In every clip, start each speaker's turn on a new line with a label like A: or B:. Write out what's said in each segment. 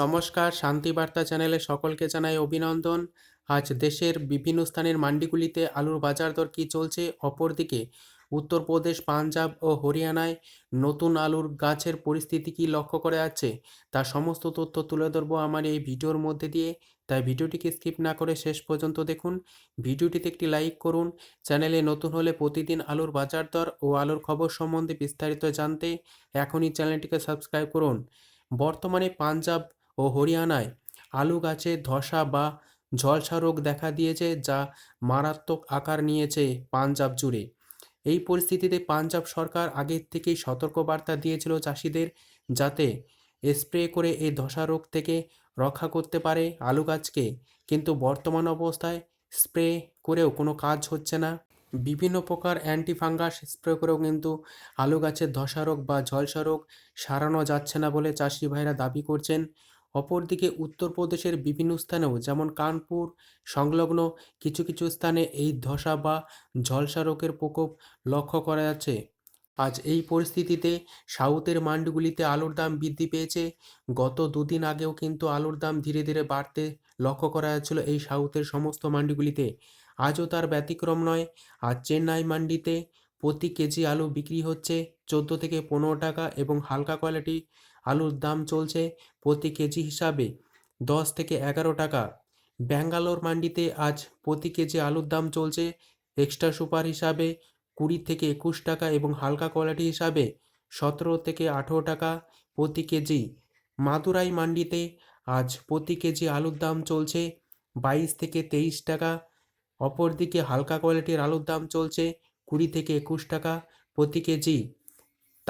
A: নমস্কার, শান্তিবার্তা চ্যানেলে সকলকে জানাই অভিনন্দন। আজ দেশের বিভিন্ন স্থানের মান্ডিগুলিতে আলুর বাজার দর কী চলছে? অপরদিকে, উত্তরপ্রদেশ, পাঞ্জাব ও হরিয়ানায় নতুন আলুর গাছের পরিস্থিতি কী লক্ষ্য করা যাচ্ছে তার সমস্ত তথ্য তুলে ধরবো আমার এই ভিডিওর মধ্যে দিয়ে। তাই ভিডিওটিকে স্কিপ না করে শেষ পর্যন্ত দেখুন। ভিডিওটিতে একটি লাইক করুন। চ্যানেলে নতুন হলে প্রতিদিন আলুর বাজার দর ও আলুর খবর সম্বন্ধে বিস্তারিত জানতে এখনই চ্যানেলটিকে সাবস্ক্রাইব করুন। বর্তমানে পাঞ্জাব ও হরিয়ানায় আলু গাছে ধসা বা ঝলসা রোগ দেখা দিয়েছে যা মারাত্মক আকার নিয়েছে পাঞ্জাব জুড়ে। এই পরিস্থিতিতে পাঞ্জাব সরকার আগের থেকেই সতর্কবার্তা দিয়েছিল চাষিদের যাতে স্প্রে করে এই ধসা রোগ থেকে রক্ষা করতে পারে আলু গাছকে। কিন্তু বর্তমান অবস্থায় স্প্রে করেও কোনো কাজ হচ্ছে না। বিভিন্ন প্রকার অ্যান্টিফাঙ্গাস স্প্রে করেও কিন্তু আলু গাছের ধসা রোগ বা ঝলসা রোগ সারানো যাচ্ছে না বলে চাষি ভাইরা দাবি করছেন। অপরদিকে উত্তরপ্রদেশের বিভিন্ন স্থানেও যেমন কানপুর, সংলগ্ন কিছু কিছু স্থানে এই ধসা বা ঝলসা রোগের প্রকোপ লক্ষ্য করা যাচ্ছে। আজ এই পরিস্থিতিতে সাউথের মান্ডিগুলিতে আলুর দাম বৃদ্ধি পেয়েছে। গত দুদিন আগেও কিন্তু আলুর দাম ধীরে ধীরে বাড়তে লক্ষ্য করা যাচ্ছিল এই সাউথের সমস্ত মান্ডিগুলিতে। আজও তার ব্যতিক্রম নয়। আর চেন্নাই মান্ডিতে প্রতি কেজি আলু বিক্রি হচ্ছে চোদ্দ থেকে পনেরো টাকা এবং হালকা কোয়ালিটি আলুর দাম চলছে প্রতি কেজি হিসাবে দশ থেকে এগারো টাকা। ব্যাঙ্গালোর মান্ডিতে আজ প্রতি কেজি আলুর দাম চলছে এক্সট্রা সুপার হিসাবে কুড়ি থেকে একুশ টাকা এবং হালকা কোয়ালিটি হিসাবে সতেরো থেকে আঠেরো টাকা প্রতি কেজি। মাদুরাই মান্ডিতে আজ প্রতি কেজি আলুর দাম চলছে বাইশ থেকে তেইশ টাকা। অপরদিকে হালকা কোয়ালিটির আলুর দাম চলছে কুড়ি থেকে একুশ টাকা প্রতি কেজি।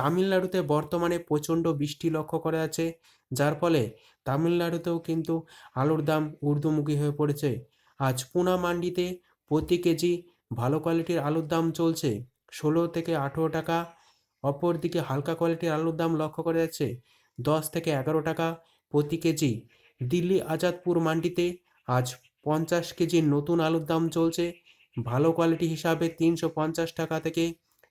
A: তামিলনাড়ুতে বর্তমানে প্রচণ্ড বৃষ্টি লক্ষ্য করা যাচ্ছে, যার ফলে তামিলনাড়ুতেও কিন্তু আলুর দাম ঊর্ধ্বমুখী হয়ে পড়েছে। আজ পুনা মান্ডিতে প্রতি কেজি ভালো কোয়ালিটির আলুর দাম চলছে ষোলো থেকে আঠেরো টাকা, অপরদিকে হালকা কোয়ালিটির আলুর দাম লক্ষ্য করা যাচ্ছে দশ থেকে এগারো টাকা প্রতি কেজি। দিল্লি আজাদপুর মান্ডিতে আজ পঞ্চাশ কেজির নতুন আলুর দাম চলছে, ভালো কোয়ালিটি হিসাবে তিনশো পঞ্চাশ টাকা থেকে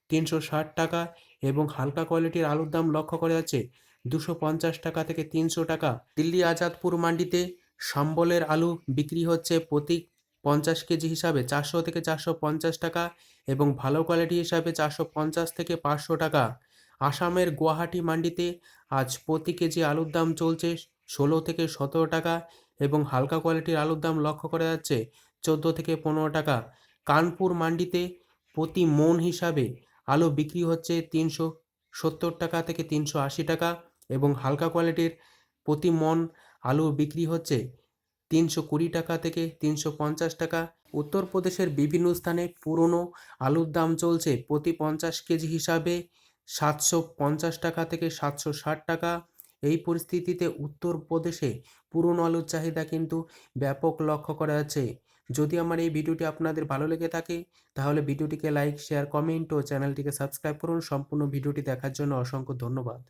A: তিনশো ষাট টাকা এবং হালকা কোয়ালিটির আলুর দাম লক্ষ্য করা যাচ্ছে দুশো পঞ্চাশ টাকা থেকে তিনশো টাকা। দিল্লি আজাদপুর মান্ডিতে সম্বলের আলু বিক্রি হচ্ছে প্রতি পঞ্চাশ কেজি হিসাবে চারশো থেকে চারশো পঞ্চাশ টাকা এবং ভালো কোয়ালিটি হিসাবে চারশো পঞ্চাশ থেকে পাঁচশো টাকা। আসামের গুয়াহাটি মান্ডিতে আজ প্রতি কেজি আলুর দাম চলছে ষোলো থেকে সতেরো টাকা এবং হালকা কোয়ালিটির আলুর দাম লক্ষ্য করা যাচ্ছে চোদ্দ থেকে পনেরো টাকা। কানপুর মান্ডিতে প্রতি মন হিসাবে আলু বিক্রি হচ্ছে তিনশো সত্তর টাকা থেকে তিনশো আশি টাকা এবং হালকা কোয়ালিটির প্রতি মন আলু বিক্রি হচ্ছে তিনশো কুড়ি টাকা থেকে তিনশো পঞ্চাশ টাকা। উত্তরপ্রদেশের বিভিন্ন স্থানে পুরনো আলুর দাম চলছে প্রতি পঞ্চাশ কেজি হিসাবে সাতশো পঞ্চাশ টাকা থেকে সাতশো ষাট টাকা। এই পরিস্থিতিতে উত্তরপ্রদেশে পুরনো আলুর চাহিদা কিন্তু ব্যাপক লক্ষ্য করা যাচ্ছে। যদি আমার এই ভিডিওটি আপনাদের ভালো লেগে থাকে, তাহলে ভিডিওটিকে লাইক, শেয়ার, কমেন্ট ও চ্যানেলটিকে সাবস্ক্রাইব করুন। সম্পূর্ণ ভিডিওটি দেখার জন্য অসংখ্য ধন্যবাদ।